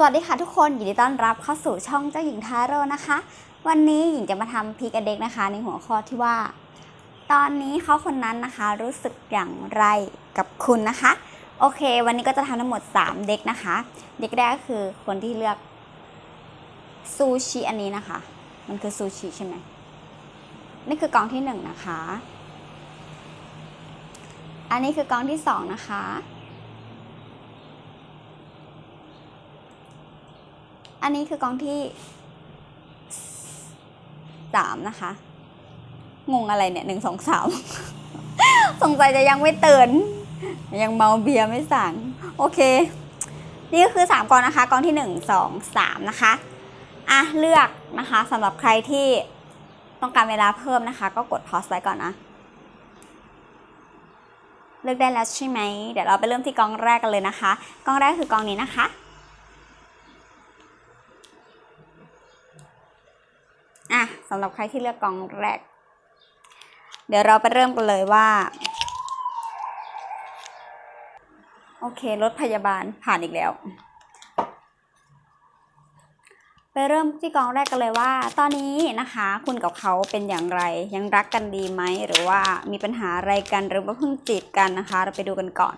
สวัสดีค่ะทุกคนยินดีต้อนรับเข้าสู่ช่องเจ้าหญิงทาโร่นะคะ วันนี้หญิงจะมาทำพีกอเด็กนะคะ ในหัวข้อที่ว่า ตอนนี้เขาคนนั้นนะคะ รู้สึกอย่างไรกับคุณนะคะ โอเค วันนี้ก็จะทำทั้งหมด 3 เด็กนะคะ เด็กแรกก็คือคนที่เลือกซูชิอันนี้นะคะ มันคือซูชิใช่ไหมนี่คือกองที่หนึ่งนะคะ อันนี้คือกองที่สองนะคะ อันนี้คือกองที่สามนะคะ งงอะไรเนี่ยหนึ่งสองสามสงสัยจะยังไม่ตื่น ยังเมาเบียร์ไม่สั่ง โอเค นี่ก็คือสามกองนะคะ กองที่หนึ่งสองสามนะคะอะเลือกนะคะสำหรับใครที่ต้องการเวลาเพิ่มนะคะ ก็กดพอสไว้ก่อนนะ เลือกได้แล้วใช่ไหม เดี๋ยวเราไปเริ่มที่กองแรกกันเลยนะคะ กองแรกคือกองนี้นะคะ อะสำหรับใครที่เลือกกองแรก เดี๋ยวเราไปเริ่มกันเลยว่า โอเครถพยาบาลผ่านอีกแล้ว ไปเริ่มที่กองแรกกันเลยว่า ตอนนี้นะคะ คุณกับเขาเป็นอย่างไร ยังรักกันดีไหมหรือว่ามีปัญหาอะไรกันหรือว่าเพิ่งจีบกันนะคะ เราไปดูกันก่อน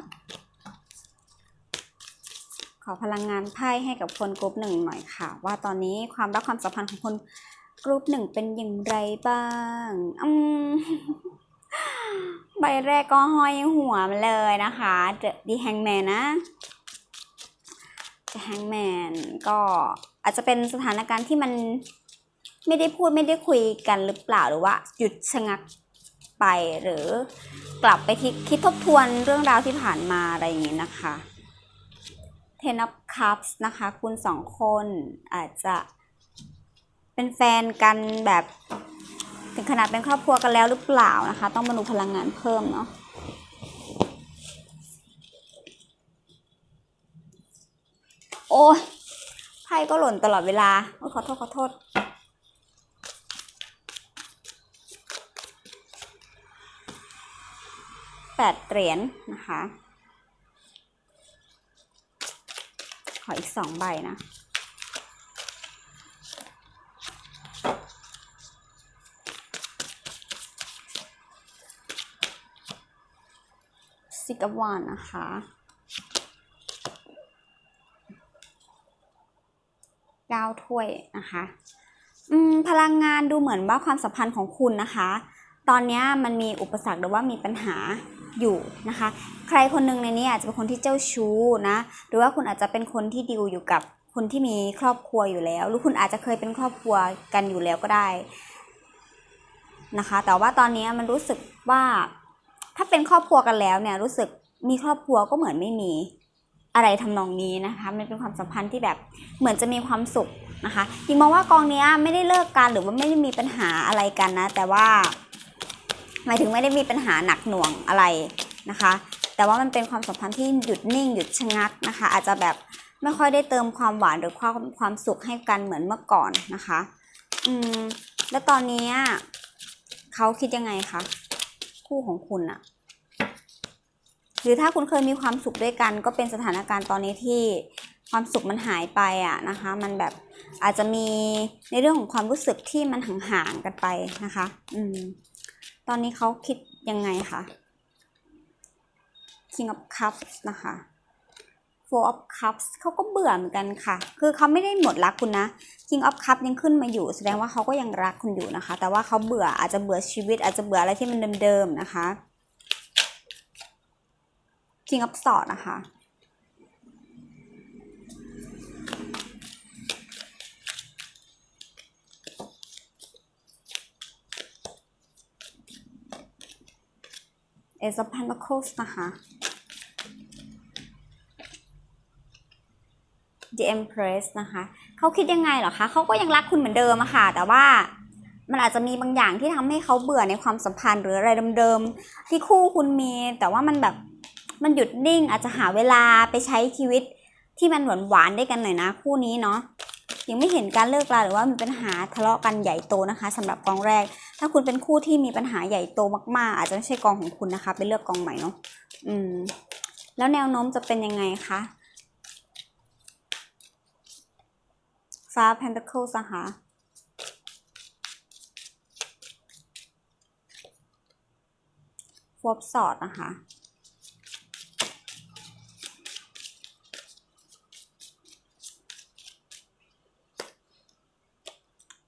ขอพลังงานไพ่ให้กับคนกลุ่มหนึ่งหน่อยค่ะ ว่าตอนนี้ความรักความสัมพันธ์ของคน กลุ่มหนึ่งเป็นอย่างไรบ้างอืมใบแรกก็ห้อยหัวมาเลยนะคะเดอะดีแฮงแมนนะ The Hangman ก็อาจจะเป็นสถานการณ์ที่มันไม่ได้พูดไม่ได้คุยกันหรือเปล่าหรือว่า หยุดชะงักไปหรือกลับไปที่คิดทบทวนเรื่องราวที่ผ่านมาอะไรอย่างนี้นะคะ Ten of Cups นะคะ คุณสองคนอาจจะ เป็นแฟนกันแบบถึงขนาดเป็นครอบครัวกันแล้วหรือเปล่านะคะ ต้องมาดูพลังงานเพิ่มเนาะโอ้ยไพ่ก็หล่นตลอดเวลาโอ้ขอโทษขอโทษ แปดเหรียญนะคะ ขออีกสองใบนะ สิกวานนะคะเก้าถ้วยนะคะพลังงานดูเหมือนว่าความสัมพันธ์ของคุณนะคะ ตอนนี้มันมีอุปสรรคหรือว่ามีปัญหาอยู่นะคะ ใครคนหนึ่งในนี้อาจจะเป็นคนที่เจ้าชู้นะ หรือว่าคุณอาจจะเป็นคนที่ดิวอยู่กับคนที่มีครอบครัวอยู่แล้ว หรือคุณอาจจะเคยเป็นครอบครัวกันอยู่แล้วก็ได้นะคะ แต่ว่าตอนนี้มันรู้สึกว่า ถ้าเป็นครอบครัวกันแล้วเนี่ยรู้สึกมีครอบครัวก็เหมือนไม่มีอะไรทำนองนี้นะคะ มันเป็นความสัมพันธ์ที่แบบเหมือนจะมีความสุขนะคะยิงมองว่ากองเนี้ยไม่ได้เลิกกันหรือว่าไม่ได้มีปัญหาอะไรกันนะ แต่ว่าหมายถึงไม่ได้มีปัญหาหนักหน่วงอะไรนะคะ แต่ว่ามันเป็นความสัมพันธ์ที่หยุดนิ่งหยุดชะงักนะคะ อาจจะแบบไม่ค่อยได้เติมความหวานหรือความความสุขให้กันเหมือนเมื่อก่อนนะคะ อืม แล้วตอนนี้เขาคิดยังไงคะ คู่ของคุณอะหรือถ้าคุณเคยมีความสุขด้วยกัน ก็เป็นสถานการณ์ตอนนี้ที่ความสุขมันหายไปอะนะคะ มันแบบอาจจะมีในเรื่องของความรู้สึกที่มันห่างๆกันไปนะคะ อืม ตอนนี้เขาคิดยังไงคะ King of Cups นะคะ Four of Cups เขาก็เบื่อเหมือนกันค่ะ คือเขาไม่ได้หมดรักคุณนะ King of Cups ยังขึ้นมาอยู่ แสดงว่าเขาก็ยังรักคุณอยู่นะคะ แต่ว่าเขาเบื่ออาจจะเบื่อชีวิต อาจจะเบื่ออะไรที่มันเดิมๆนะคะ King of Swords นะคะ Ace of Pentacles นะคะ The Empress นะคะ เขาคิดยังไงเหรอคะ เขาก็ยังรักคุณเหมือนเดิมอะค่ะ แต่ว่ามันอาจจะมีบางอย่างที่ทำให้เขาเบื่อในความสัมพันธ์หรืออะไรเดิมๆที่คู่คุณมี แต่ว่ามันแบบมันหยุดนิ่งอาจจะหาเวลาไปใช้ชีวิตที่มันหวานหวานๆด้วยกันหน่อยนะ คู่นี้เนาะยังไม่เห็นการเลิกลาหรือว่ามีปัญหาทะเลาะกันใหญ่โตนะคะสำหรับกองแรก ถ้าคุณเป็นคู่ที่มีปัญหาใหญ่โตมากๆ อาจจะไม่ใช่กองของคุณนะคะ ไปเลือกกองใหม่เนาะอืม แล้วแนวโน้มจะเป็นยังไงคะ five pentacles นะคะฟอบสอดนะคะ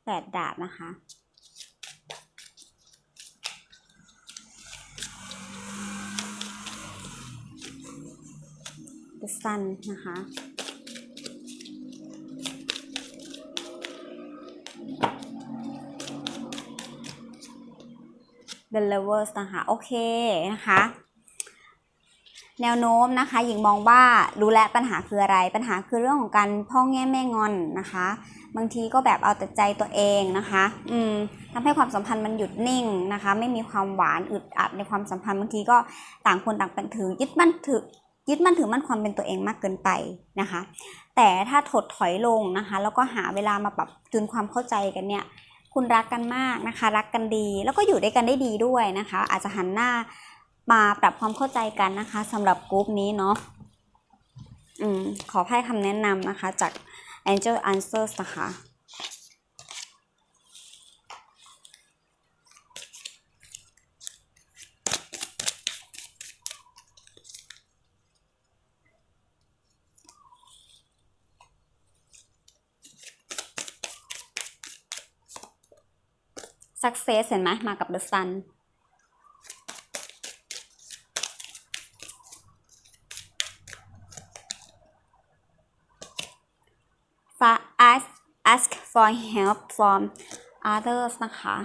แปดดาบนะคะ The Sun นะคะ The Lovers นะคะ โอเคนะคะ แนวโน้มนะคะ หญิงมองว่ารู้แลปัญหาคืออะไร ปัญหาคือเรื่องของการพ่องแง่แม่งอนนะคะ บางทีก็แบบเอาแต่ใจตัวเองนะคะ อืมทำให้ความสัมพันธ์มันหยุดนิ่งนะคะ ไม่มีความหวานอึดอัดในความสัมพันธ์บางทีก็ต่างคนต่างเป็นถือยึดมั่นถือยึดมั่นถือมั่นความเป็นตัวเองมากเกินไปนะคะ แต่ถ้าถดถอยลงนะคะ แล้วก็หาเวลามาปรับจูนความเข้าใจกันเนี่ย คุณรักกันมากนะคะ รักกันดี แล้วก็อยู่ด้วยกันได้ดีด้วยนะคะ อาจจะหันหน้ามาปรับความเข้าใจกันนะคะสำหรับกลุ่มนี้เนาะอืมขอให้คำแนะนำนะคะจาก Angel Answers นะคะ Success เห็นไหมมากับ The Sun ฟ้า ask ask for help from others นะคะ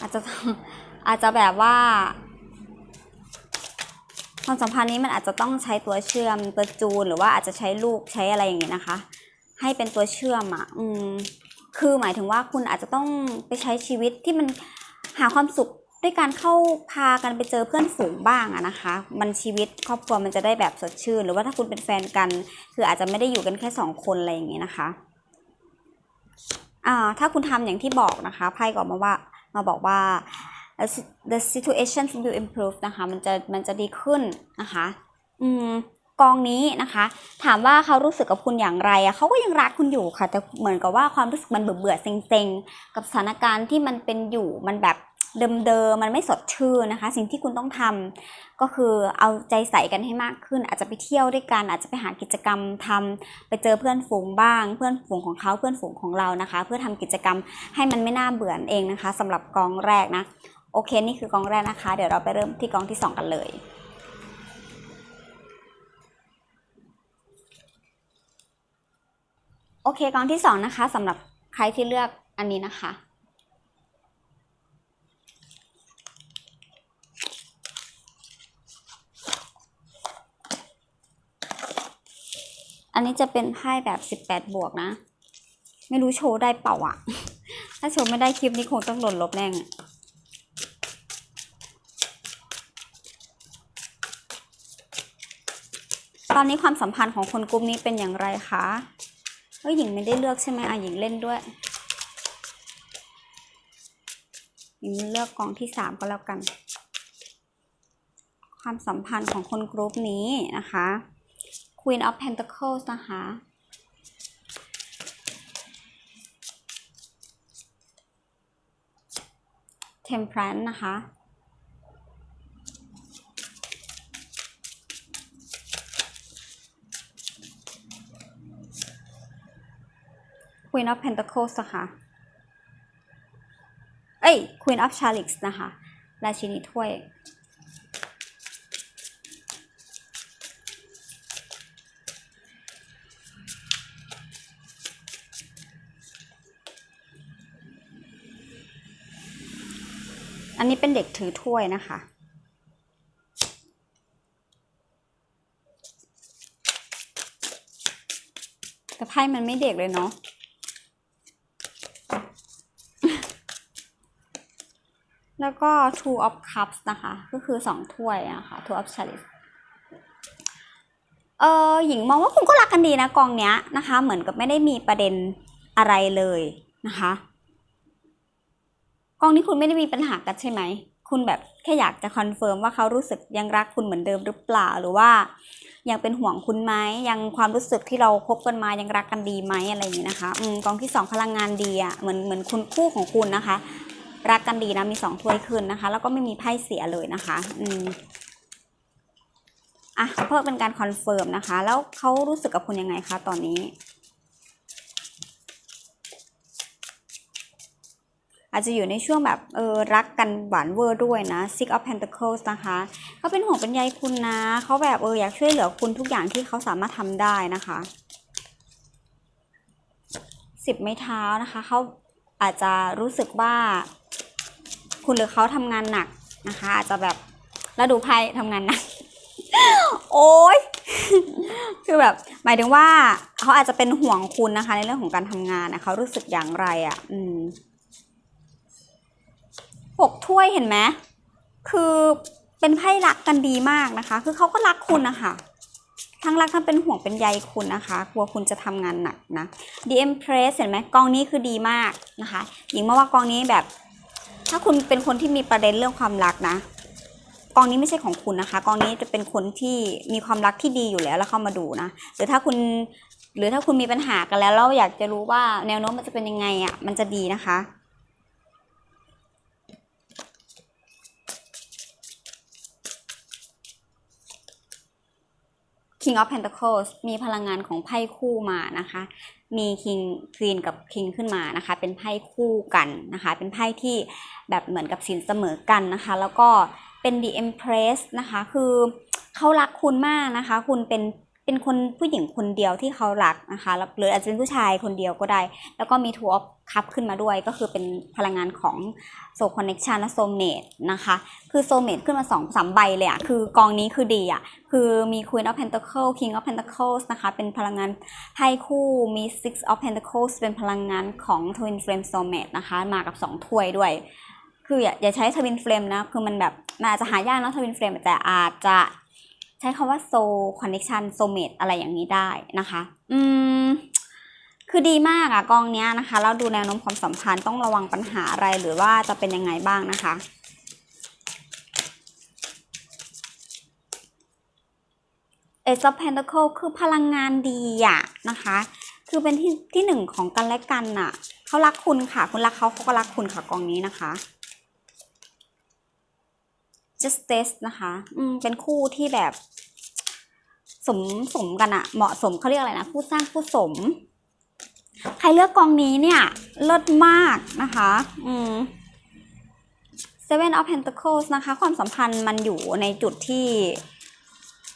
อาจจะอาจจะแบบว่าความสัมพันธ์นี้มันอาจจะต้องใช้ตัวเชื่อมตัวจูน หรือว่าอาจจะใช้ลูกใช้อะไรอย่างนี้นะคะ ให้เป็นตัวเชื่อมอะ อืม คือหมายถึงว่าคุณอาจจะต้องไปใช้ชีวิตที่มันหาความสุขด้วยการเข้าพากันไปเจอเพื่อนฝูงบ้างอะนะคะ มันชีวิตครอบครัวมันจะได้แบบสดชื่น หรือว่าถ้าคุณเป็นแฟนกัน คืออาจจะไม่ได้อยู่กันแค่สองคนอะไรอย่างนี้นะคะอ่าถ้าคุณทำอย่างที่บอกนะคะไพ่ก็อกมาว่ามาบอกว่า the situation will improve นะคะ มันจะมันจะดีขึ้นนะคะ อืม กองนี้นะคะ ถามว่าเขารู้สึกกับคุณอย่างไรอะเขาก็ยังรักคุณอยู่ค่ะ แต่เหมือนกับว่าความรู้สึกมันเบื่อเบื่อๆเซ็งๆ กับสถานการณ์ที่มันเป็นอยู่มันแบบเดิมๆ มันไม่สดชื่นนะคะ สิ่งที่คุณต้องทำก็คือเอาใจใส่กันให้มากขึ้น อาจจะไปเที่ยวด้วยกัน อาจจะไปหากิจกรรมทำไปเจอเพื่อนฝูงบ้าง เพื่อนฝูงของเขาเพื่อนฝูงของเรานะคะ เพื่อทำกิจกรรมให้มันไม่น่าเบื่อเองนะคะสำหรับกองแรกนะ โอเค นี่คือกองแรกนะคะ เดี๋ยวเราไปเริ่มที่กองที่สองกันเลย โอเคกองที่สองนะคะสำหรับใครที่เลือกอันนี้นะคะ อันนี้จะเป็นไพ่แบบ18บแปดบวกนะ ไม่รู้โชว์ได้เปล่าอะถ้าโชว์ไม่ได้คลิปนี้คงต้องหล่นลบแน่งอะตอนนี้ความสัมพันธ์ของคนกลุ่มนี้เป็นอย่างไรคะ เฮ้ยหญิงไม่ได้เลือกใช่ไหมอะหญิงเล่นด้วย หญิงเลือกกองที่สามก็แล้วกัน ความสัมพันธ์ของคนกลุ่มนี้นะคะ Queen of Pentacles นะคะ Temperance นะคะ Queen of Pentacles นะคะ เอ้ย Queen of Chalice นะคะ ราชินีถ้วย อันนี้เป็นเด็กถือถ้วยนะคะแต่ไพ่มันไม่เด็กเลยเนาะ แล้วก็ two of cups นะคะ ก็คือสองถ้วยนะคะ two of chalice เออหญิงมองว่าคุณก็รักกันดีนะกองเนี้ยนะคะ เหมือนกับไม่ได้มีประเด็นอะไรเลยนะคะกองนี้คุณไม่ได้มีปัญหากันใช่ไหม คุณแบบแค่อยากจะคอนเฟิร์มว่าเขารู้สึกยังรักคุณเหมือนเดิมหรือเปล่า หรือว่ายังเป็นห่วงคุณไหมยังความรู้สึกที่เราคบกันมายังรักกันดีไหมอะไรอย่างนี้นะคะ อืมกองที่สองพลังงานดีอะเหมือนเหมือนคุณคู่ของคุณนะคะ รักกันดีนะมีสองถ้วยขึ้นนะคะ แล้วก็ไม่มีไพ่เสียเลยนะคะ อืมอะเพื่อเป็นการคอนเฟิร์มนะคะ แล้วเขารู้สึกกับคุณยังไงคะตอนนี้ อาจจะอยู่ในช่วงแบบเออรักกันหวานเวอร์ด้วยนะ Six of Pentacles นะคะเขาเป็นห่วงเป็นใยคุณนะเขาแบบเอออยากช่วยเหลือคุณทุกอย่างที่เขาสามารถทำได้นะคะสิบไม้เท้านะคะเขาอาจจะรู้สึกว่า คุณหรือเขาทำงานหนักนะคะ อาจจะแบบแล้วดูไพ่ทำงานหนัก โอ้ยคือแบบ หมายถึงว่าเขาอาจจะเป็นห่วงคุณนะคะ ในเรื่องของการทำงานนะเขารู้สึกอย่างไรอะ่ะ อืมหกถ้วยเห็นไหมคือเป็นไพ่รักกันดีมากนะคะ คือเขาก็รักคุณนะคะทั้งรักทั้งเป็นห่วงเป็นใยคุณนะคะ กลัวคุณจะทำงานหนักนะ The Empress เห็นไหมกองนี้คือดีมากนะคะ หญิงมาว่ากองนี้แบบ ถ้าคุณเป็นคนที่มีประเด็นเรื่องความรักนะ กองนี้ไม่ใช่ของคุณนะคะ กองนี้จะเป็นคนที่มีความรักที่ดีอยู่แล้วแล้วเข้ามาดูนะหรือถ้าคุณหรือถ้าคุณมีปัญหากันแล้วแล้วอยากจะรู้ว่าแนวโน้มมันจะเป็นยังไงอะมันจะดีนะคะ King of Pentacles มีพลังงานของไพ่คู่มานะคะ มี King Queen กับ King ขึ้นมานะคะ เป็นไพ่คู่กันนะคะ เป็นไพ่ที่ แบบเหมือนกับสินเสมอกันนะคะ แล้วก็เป็น The Empress นะคะ คือเขารักคุณมากนะคะ คุณเป็นเป็นคนผู้หญิงคนเดียวที่เขารักนะคะหรืออาจจะเป็นผู้ชายคนเดียวก็ได้ แล้วก็มี Two of Cup ขึ้นมาด้วย ก็คือเป็นพลังงานของ Soul Connection และ Soulmate นะคะ คือ Soulmate ขึ้นมา2อสามใบเลยอะคือกองนี้คือดีอะคือมี Queen of Pentacles King of Pentacles นะคะ เป็นพลังงานไพ่คู่มี Six of Pentacles เป็นพลังงานของ Twin Flame Soulmate นะคะ มากับ 2 ถ้วยด้วย คืออย่าอย่าใช้ Twin Flame นะ คือมันแบบมันอาจจะหายากนะ Twin Flame แต่อาจจะใช้คำว่า Soul Connection so made อะไรอย่างนี้ได้นะคะ อืม คือดีมากอะกองเนี้ยนะคะแล้วดูแนวโน้มความสัมพันธ์ต้องระวังปัญหาอะไรหรือว่าจะเป็นยังไงบ้างนะคะเอ e of Pentacle คือพลังงานดีอะนะคะ คือเป็นที่ที่หนึ่งของกันและกันน่ะเขารักคุณค่ะ คุณรักเขาเขาก็รักคุณค่ะกองนี้นะคะ Justice นะคะอืมเป็นคู่ที่แบบ สมสมกันอะเหมาะสมเขาเรียกอะไรนะ คู่สร้างคู่สม ใครเลือกกองนี้เนี่ยเลิศมากนะคะ อืม Seven of Pentacles นะคะ ความสัมพันธ์มันอยู่ในจุดที่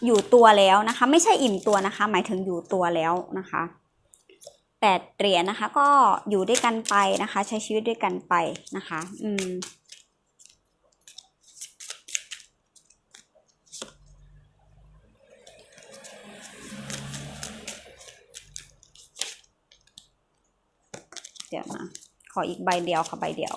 อยู่ตัวแล้วนะคะ ไม่ใช่อิ่มตัวนะคะ หมายถึงอยู่ตัวแล้วนะคะแปดเหรียญนะคะ ก็อยู่ด้วยกันไปนะคะ ใช้ชีวิตด้วยกันไปนะคะ อืม เดี๋ยวนะ ขออีกใบเดียวค่ะใบเดียว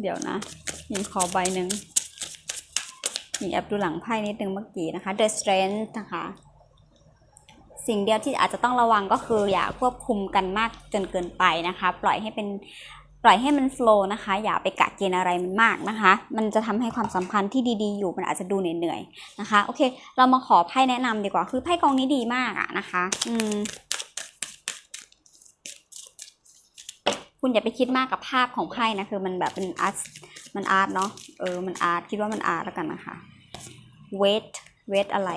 เดี๋ยวนะยิงขอใบหนึ่งยิงแอบดูหลังไพ่นิดนึงเมื่อกี้นะคะ The Strength นะคะ สิ่งเดียวที่อาจจะต้องระวังก็คืออย่าควบคุมกันมากจนเกินไปนะคะ ปล่อยให้เป็น ปล่อยให้มันโฟล์นะคะ อย่าไปกะเกณฑ์อะไรมันมากนะคะ มันจะทำให้ความสัมพันธ์ที่ดีๆ อยู่มันอาจจะดูเหนื่อยๆนะคะ โอเค เรามาขอไพ่แนะนำดีกว่า คือไพ่กองนี้ดีมากอะนะคะ อืม คุณอย่าไปคิดมากกับภาพของไพ่นะ คือมันแบบเป็นอาร์ต มันอาร์ตเนาะ เออ มันอาร์ต คิดว่ามันอาร์ตแล้วกันนะคะ wait wait อะไร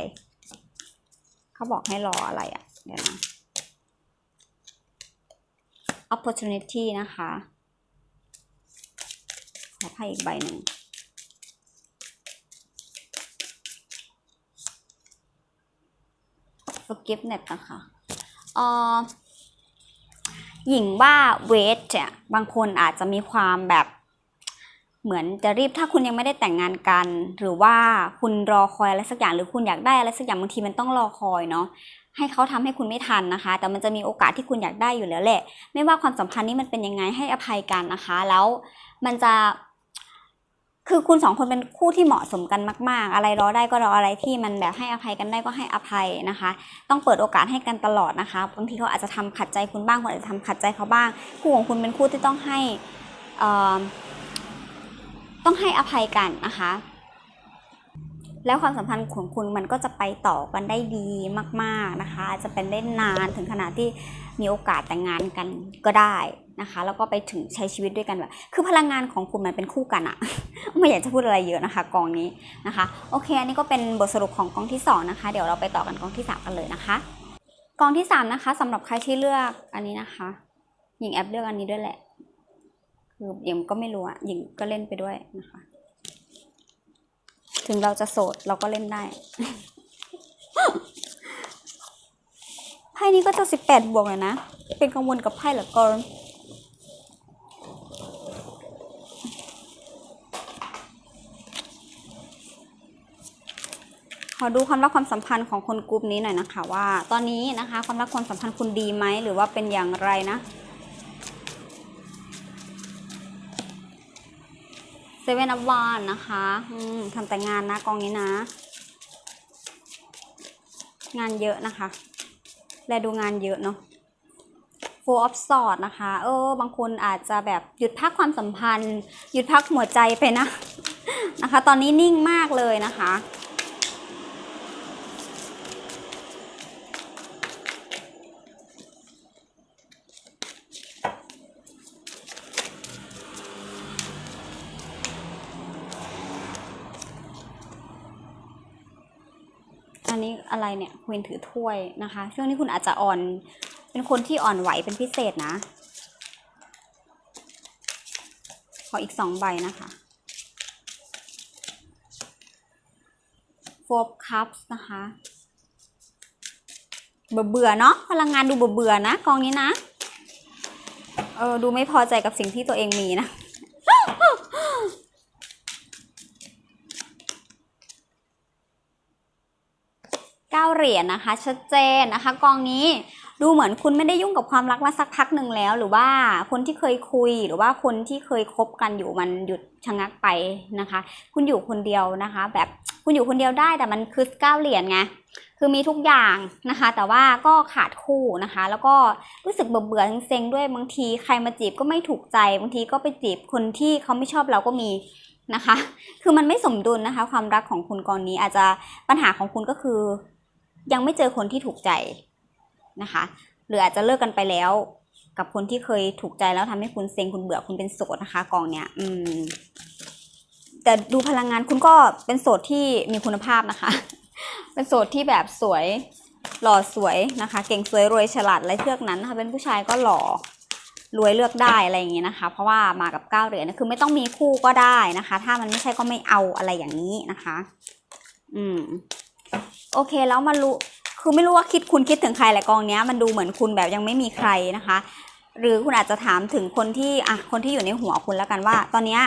เขาบอกให้รออะไรอะ่ะเดี๋ยวนะ opportunity นะคะ อไพ่อีกใบหนึ่ง forgiveness นะคะเอ่อหญิงว่าเวทเนี่ยบางคนอาจจะมีความแบบเหมือนจะรีบถ้าคุณยังไม่ได้แต่งงานกัน หรือว่าคุณรอคอยอะไรสักอย่างหรือคุณอยากได้อะไรสักอย่างบางทีมันต้องรอคอยเนาะให้เขาทำให้คุณไม่ทันนะคะ แต่มันจะมีโอกาสที่คุณอยากได้อยู่แล้วแหละ ไม่ว่าความสัมพันธ์นี้มันเป็นยังไงให้อภัยกันนะคะ แล้วมันจะ คือคุณสองคนเป็นคู่ที่เหมาะสมกันมาก ๆ อะไรรอได้ก็รออะไรที่มันแบบให้อภัยกันได้ก็ให้อภัยนะคะ ต้องเปิดโอกาสให้กันตลอดนะคะบางทีเขาอาจจะทำขัดใจคุณบ้างคุณอาจจะทำขัดใจเขาบ้าง คู่ของคุณเป็นคู่ที่ต้องให้ต้องให้อภัยกันนะคะ แล้วความสัมพันธ์ของคุณมันก็จะไปต่อกันได้ดีมาก ๆนะคะ จะเป็นได้นานถึงขนาดที่มีโอกาสแต่งงานกันก็ได้ นะคะ แล้วก็ไปถึงใช้ชีวิตด้วยกันแบบ คือพลังงานของคุณมันเป็นคู่กันอะไม่อยากจะพูดอะไรเยอะนะคะ กองนี้นะคะ โอเค อันนี้ก็เป็นบทสรุปของกองที่สองนะคะ เดี๋ยวเราไปต่อกันกองที่สามกันเลยนะคะ กองที่สามนะคะสำหรับใครที่เลือกอันนี้นะคะ หญิงแอปเลือกอันนี้ด้วยแหละ คือหญิงก็ไม่รู้อะหญิงก็เล่นไปด้วยนะคะ ถึงเราจะโสดเราก็เล่นได้ไพ่นี้ก็จะสิบแปดบวกเลยนะ เป็นกังวลกับไพ่เหลือเกิน อดูความรักความสัมพันธ์ของคนกลุ่มนี้หน่อยนะคะว่า ตอนนี้นะคะความรักความสัมพันธ์คุณดีไหมหรือว่าเป็นอย่างไรนะเซเว่นอัพวานนะคะอืมทำแต่งานนะกองนี้นะ งานเยอะนะคะ แลดูงานเยอะเนาะ Four of Swords นะคะ เออ บางคนอาจจะแบบหยุดพักความสัมพันธ์ หยุดพักหัวใจไปนะ นะคะ ตอนนี้นิ่งมากเลยนะคะ อะไรเนี่ยควีนถือถ้วยนะคะ ช่วงนี้คุณอาจจะอ่อน เป็นคนที่อ่อนไหวเป็นพิเศษนะ ขออีกสองใบนะคะ Four Cups นะคะ เบื่อเบื่อเนาะพลังงานดูเบื่อเบื่อๆนะ กองนี้นะ เออ ดูไม่พอใจกับสิ่งที่ตัวเองมีนะ เก้าเหรียญนะคะ ชัดเจนนะคะ กองนี้ดูเหมือนคุณไม่ได้ยุ่งกับความรักมาสักพักหนึ่งแล้ว หรือว่าคนที่เคยคุยหรือว่าคนที่เคยคบกันอยู่มันหยุดชะงักไปนะคะ คุณอยู่คนเดียวนะคะ แบบคุณอยู่คนเดียวได้แต่มันคือเก้าเหรียญไงคือมีทุกอย่างนะคะ แต่ว่าก็ขาดคู่นะคะ แล้วก็รู้สึกเบื่อเบื่อเซ็งด้วยบางทีใครมาจีบก็ไม่ถูกใจบางทีก็ไปจีบคนที่เขาไม่ชอบเราก็มีนะคะ คือมันไม่สมดุลนะคะ ความรักของคุณกรนี้อาจจะปัญหาของคุณก็คือ ยังไม่เจอคนที่ถูกใจนะคะ หรืออาจจะเลิกกันไปแล้ว กับคนที่เคยถูกใจแล้วทำให้คุณเซ็งคุณเบื่อคุณเป็นโสดนะคะ กองเนี้ยอืมแต่ดูพลังงานคุณก็เป็นโสดที่มีคุณภาพนะคะ เป็นโสดที่แบบสวยหล่อสวยนะคะ เก่งสวยรวยฉลาดอะไรเทือกนั้นนะคะเป็นผู้ชายก็หล่อรวยเลือกได้อะไรอย่างเงี้ยนะคะ เพราะว่ามากับเก้าเหรียญนะคือไม่ต้องมีคู่ก็ได้นะคะ ถ้ามันไม่ใช่ก็ไม่เอาอะไรอย่างนี้นะคะ อืม โอเคแล้วมารู้คือไม่รู้ว่าคิดคุณคิดถึงใครแหละกองเนี้ยมันดูเหมือนคุณแบบยังไม่มีใครนะคะ หรือคุณอาจจะถามถึงคนที่อะคนที่อยู่ในหัวคุณแล้วกันว่า ตอนเนี้ย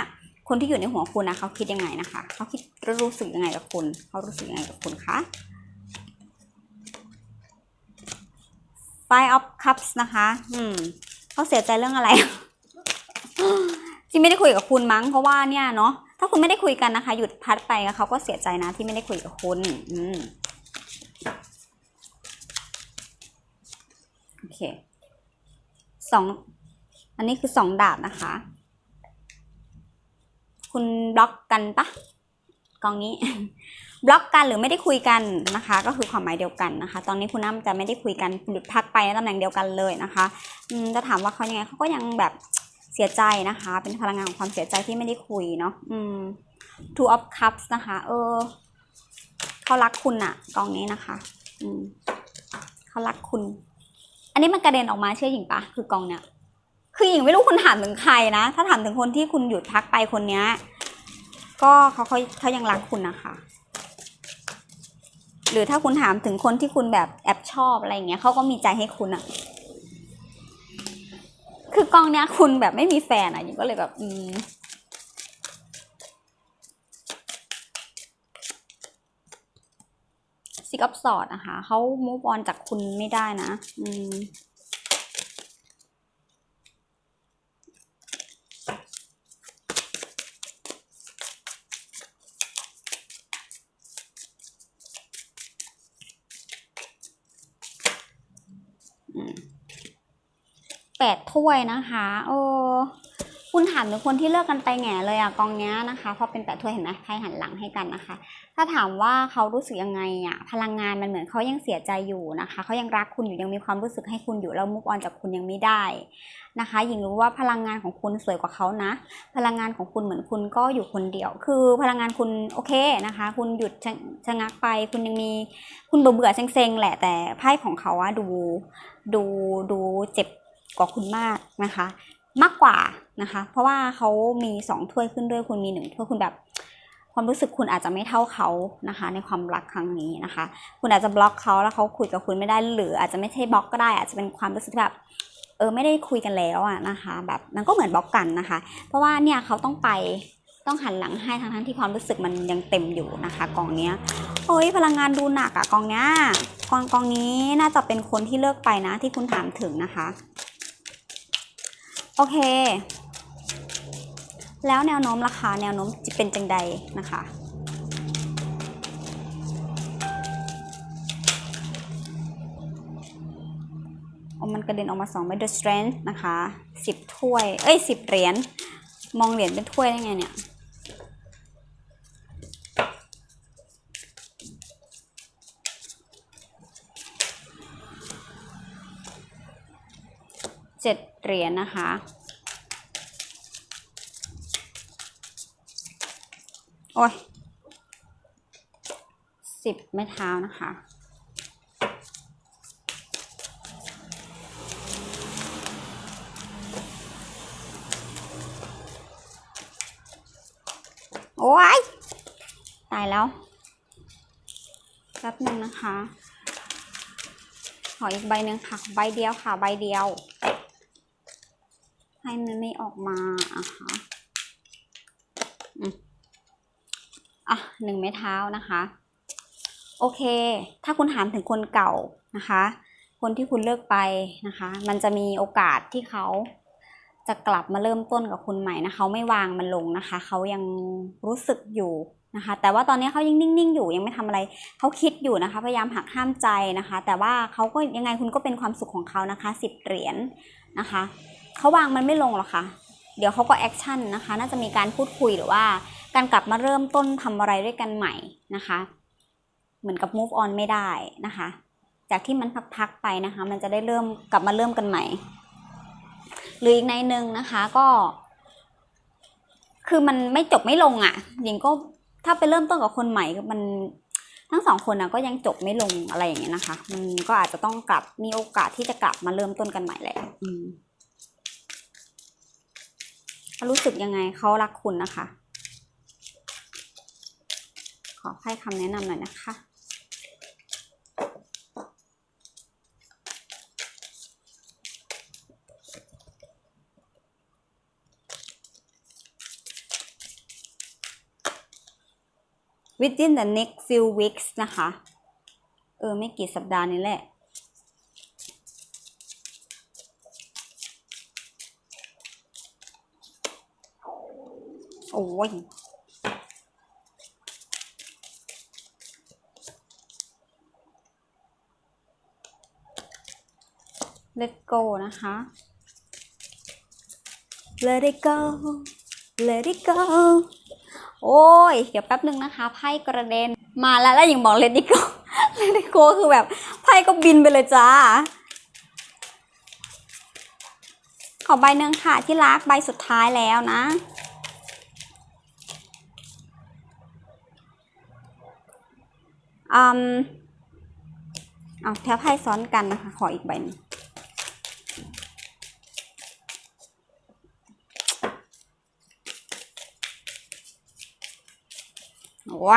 คนที่อยู่ในหัวคุณนะเขาคิดยังไงนะคะเขาคิดรู้สึกยังไงกับคุณเขารู้สึกยังไงกับคุณคะ Five of Cups นะคะ อืมเขาเสียใจเรื่องอะไรที่ไม่ได้คุยกับคุณมั้งเพราะว่าเนี่ยเนาะถ้าคุณไม่ได้คุยกันนะคะ หยุดพัดไปเขาก็เสียใจนะที่ไม่ได้คุยกับคุณ อืม โอ เคสองอันนี้คือสองดาบนะคะ คุณบล็อกกันปะกองนี้ บล็อกกันหรือไม่ได้คุยกันนะคะ ก็คือความหมายเดียวกันนะคะ ตอนนี้คุณน้ำจะไม่ได้คุยกันหยุดพักไปในตำแหน่งเดียวกันเลยนะคะจะถามว่าเขายังไงเขาก็ยังแบบเสียใจนะคะ เป็นพลังงานของความเสียใจที่ไม่ได้คุยเนาะอืม two of cups นะคะ เออเขารักคุณอะกองนี้นะคะ อืมเขารักคุณ นนี้มันกระเด็นออกมาเชื่อหญิงปะคือกองเนี้ยคือหญิงไม่รู้คุณถามถึงใครนะ ถ้าถามถึงคนที่คุณหยุดพักไปคนเนี้ย ก็เขาเขาเขายังรักคุณนะคะ หรือถ้าคุณถามถึงคนที่คุณแบบแอบชอบอะไรเงี้ยเขาก็มีใจให้คุณอะคือกองเนี้ยคุณแบบไม่มีแฟนอะหญิงก็เลยแบบ อืม ซิกอัพสอดนะคะเขามูฟออนจากคุณไม่ได้นะ อืมแปดถ้วยนะคะเออคุณคุณถามถึงคนที่เลิกกันไปแง่เลยอะกองเนี้ยนะคะ เพราะเป็นแปดถ้วยเห็นไหมไพ่หันหลังให้กันนะคะ ถ้าถามว่าเขารู้สึกยังไงอะพลังงานมันเหมือนเขายังเสียใจอยู่นะคะเขายังรักคุณอยู่ยังมีความรู้สึกให้คุณอยู่แล้วมุกออนจากคุณยังไม่ได้นะคะหญิงรู้ว่าพลังงานของคุณสวยกว่าเขานะ พลังงานของคุณเหมือนคุณก็อยู่คนเดียว คือพลังงานคุณโอเคนะคะ คุณหยุดชะงักไป คุณยังมีคุณเบื่อเบื่อเซ็งๆแหละแต่ไพ่ของเขาอะดูดูดูเจ็บกว่าคุณมากนะคะ มากกว่านะคะ เพราะว่าเขามีสองถ้วยขึ้นด้วยคุณมีหนึ่งถ้วยคุณแบบ ความรู้สึกคุณอาจจะไม่เท่าเขานะคะ ในความรักครั้งนี้นะคะ คุณอาจจะบล็อกเขาแล้วเขาคุยกับคุณไม่ได้หรืออาจจะไม่ใช่บล็อกก็ได้ อาจจะเป็นความรู้สึกที่แบบเออไม่ได้คุยกันแล้วอะนะคะแบบมันก็เหมือนบล็อกกันนะคะ เพราะว่าเนี่ยเขาต้องไปต้องหันหลังให้ทั้งทั้งที่ความรู้สึกมันยังเต็มอยู่นะคะ กองเนี้ยโอ้ยพลังงานดูหนักอะกองเนี้ยกองกองนี้น่าจะเป็นคนที่เลิกไปนะที่คุณถามถึงนะคะ โอเค แล้วแนวโน้มราคาแนวโน้มจะเป็นจังใดนะคะโอ้มันกระเด็นออกมาสองใบ The Strength นะคะสิบถ้วย เอ้ยสิบเหรียญ มองเหรียญเป็นถ้วยได้ไงเนี่ยเจ็ดเหรียญนะคะ โอ้ยสิบไม้เท้านะคะ โอ้ยตายแล้วแป๊บหนึ่งนะคะ ขออีกใบหนึ่งค่ะ ใบเดียวค่ะ ใบเดียว ให้มันไม่ออกมาอะค่ะอืม หนึ่งไม้เท้านะคะ โอเค ถ้าคุณถามถึงคนเก่านะคะ คนที่คุณเลิกไปนะคะ มันจะมีโอกาสที่เขาจะกลับมาเริ่มต้นกับคุณใหม่นะเขาไม่วางมันลงนะคะ เขายังรู้สึกอยู่นะคะ แต่ว่าตอนนี้เขายังนิ่งๆอยู่ยังไม่ทำอะไรเขาคิดอยู่นะคะ พยายามหักห้ามใจนะคะ แต่ว่าเขาก็ยังไงคุณก็เป็นความสุขของเขานะคะสิบเหรียญนะคะเขาวางมันไม่ลงหรอกค่ะ เดี๋ยวเขาก็แอคชั่นนะคะ น่าจะมีการพูดคุยหรือว่า การกลับมาเริ่มต้นทำอะไรด้วยกันใหม่นะคะ เหมือนกับ move on ไม่ได้นะคะ จากที่มันพักๆไปนะคะ มันจะได้เริ่มกลับมาเริ่มกันใหม่ หรืออีกในหนึ่งนะคะก็ คือมันไม่จบไม่ลงอะ่ะหญิงก็ถ้าไปเริ่มต้นกับคนใหม่มันทั้งสองคนนะก็ยังจบไม่ลงอะไรอย่างเงี้ยนะคะ มันก็อาจจะต้องกลับมีโอกาสที่จะกลับมาเริ่มต้นกันใหม่แหละรู้สึกยังไงเขารักคุณนะคะ อให้คำแนะนำหน่อยนะคะ within the next few weeks นะคะ เออ ไม่กี่สัปดาห์นี้แหละ โอ้ย let go นะคะ let it go let it go โอ้ย เดี๋ยวแป๊บนึงนะคะ ไพ่กระเด็น มาแล้วแล้วยังบอก let it go let it go คือแบบ ไพ่ก็บินไปเลยจ้า ขอใบหนึ่งค่ะที่รักใบสุดท้ายแล้วนะอืมเอาแถวไพ่ซ้อนกันนะคะ ขออีกใบหนึง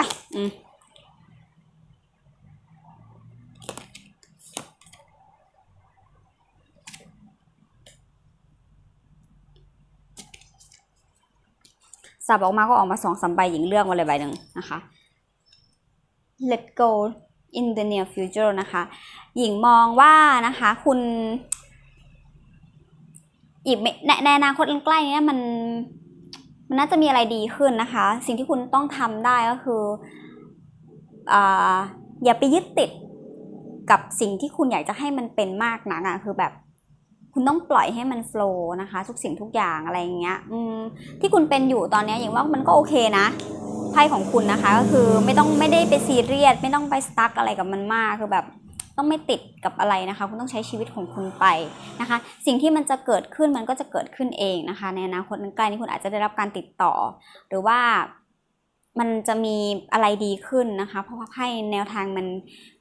ยอืมสับออกมาก็ออกมาสองสามใบหญิงเลือกมาเลยใบหนึ่งนะคะ let go in the near future นะคะ หญิงมองว่านะคะ คุณอีกในในอนาคตใกล้เนี้มัน มันน่าจะมีอะไรดีขึ้นนะคะ สิ่งที่คุณต้องทำได้ก็คือออย่าไปยึดติดกับสิ่งที่คุณอยากจะให้มันเป็นมากนักอะคือแบบคุณต้องปล่อยให้มันโฟล์นะคะ ทุกสิ่งทุกอย่างอะไรอย่างเงี้ยอืมที่คุณเป็นอยู่ตอนนี้อย่างว่ามันก็โอเคนะไพ่ของคุณนะคะ ก็คือไม่ต้องไม่ได้ไปซีเรียสไม่ต้องไปสตั๊กอะไรกับมันมากคือแบบ ต้องไม่ติดกับอะไรนะคะ คุณต้องใช้ชีวิตของคุณไปนะคะ สิ่งที่มันจะเกิดขึ้นมันก็จะเกิดขึ้นเองนะคะ ในอนาคตใกล้นี้คุณอาจจะได้รับการติดต่อ หรือว่ามันจะมีอะไรดีขึ้นนะคะ เพราะว่าไพ่แนวทางมัน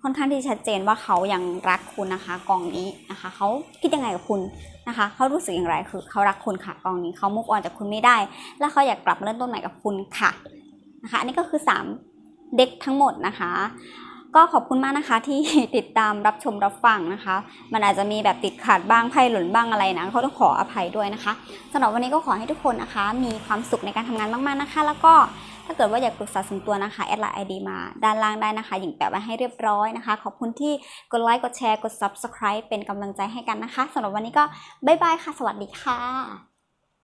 ค่อนข้างที่ชัดเจนว่าเขายังรักคุณนะคะ กองนี้นะคะเขาคิดยังไงกับคุณนะคะเขารู้สึกอย่างไรคือเขารักคุณค่ะกองนี้เขามุกออนจากคุณไม่ได้ แล้วเขาอยากกลับมาเริ่มต้นใหม่กับคุณค่ะนะคะอันนี้ก็คือ 3 เด็กทั้งหมดนะคะ ก็ขอบคุณมากนะคะที่ติดตามรับชมรับฟังนะคะ มันอาจจะมีแบบติดขัดบ้างไพ่หล่นบ้างอะไรนะเขาต้องขออภัยด้วยนะคะสำหรับวันนี้ก็ขอให้ทุกคนนะคะ มีความสุขในการทำงานมากๆนะคะ แล้วก็ถ้าเกิดว่าอยากปรึกษาส่วนตัวนะคะแอดไลน์ไอดีมาด้านล่างได้นะคะ หญิงแปะไว้ให้เรียบร้อยนะคะ ขอบคุณที่กดไลค์กดแชร์กด subscribe เป็นกำลังใจให้กันนะคะสำหรับวันนี้ก็บ๊ายบายค่ะ สวัสดีค่ะ